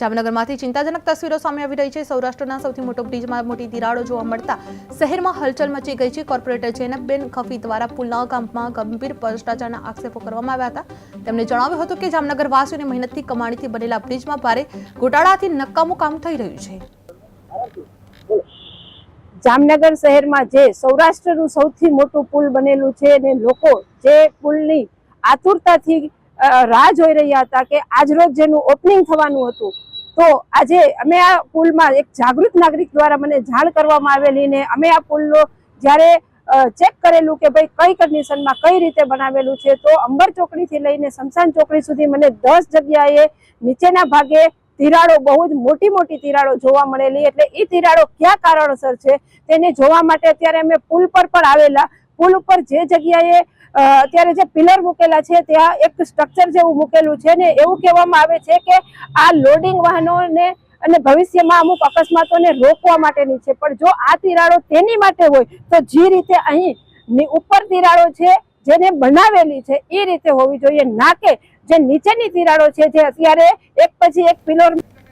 જામનગરમાંથી ચિંતાજનક તસવીરો સામે આવી રહી છે. સૌરાષ્ટ્રના સૌથી મોટો બ્રિજમાં મોટી તિરાડો જોવા મળતા શહેરમાં હલચલ મચી ગઈ છે. કોર્પોરેટર જૈનબેન ખફી દ્વારા પુલના કામમાં ગંભીર ભ્રષ્ટાચારના આક્ષેપો કરવામાં આવ્યા હતા. તેમણે જણાવ્યું હતું કે જામનગર મહેનતથી કમાણીથી બનેલા બ્રિજમાં ભારે ગોટાળાથી નકામું કામ થઈ રહ્યું છે. જામનગર શહેરમાં જે સૌરાષ્ટ્રનું સૌથી મોટું પુલ બનેલું છે અને લોકો જે પુલની આતુરતાથી રાહ જોઈ રહ્યા હતા કે આજરોજ જેનું ઓપનિંગ થવાનું હતું, તો આજે અમે આ પુલમાં એક જાગૃત નાગરિક દ્વારા મને જાણ કરવામાં આવેલી ને અમે આ પુલનો જ્યારે ચેક કરેલું કે ભાઈ કઈ કન્ડિશનમાં કઈ રીતે બનાવેલું છે, તો અંબર ચોકડીથી લઈને શમશાન ચોકડી સુધી મને દસ જગ્યાએ નીચેના ભાગે તિરાડો, બહુ જ મોટી મોટી તિરાડો જોવા મળેલી. એટલે એ તિરાડો કયા કારણસર છે, તેને જોવા માટે અત્યારે અમે પુલ પર પણ આવેલા. પુલ ઉપર જે જગ્યાએ અત્યારે જે પિલર મૂકેલા છે, ત્યાં એક સ્ટ્રક્ચર જેવું મૂકેલું છે ને એવું કહેવામાં આવે છે કે આ લોડિંગ વાહનોને અને ભવિષ્યમાં અમુક અકસ્માતોને રોકવા માટેની છે. પણ જો આ તિરાડો તેની માટે હોય, તો જે રીતે અહીં ઉપર તિરાડો છે, જેને બનાવેલી છે, એ રીતે હોવી જોઈએ. ના કે જે નીચેની તિરાડો છે, જે અત્યારે એક પછી એક પિલર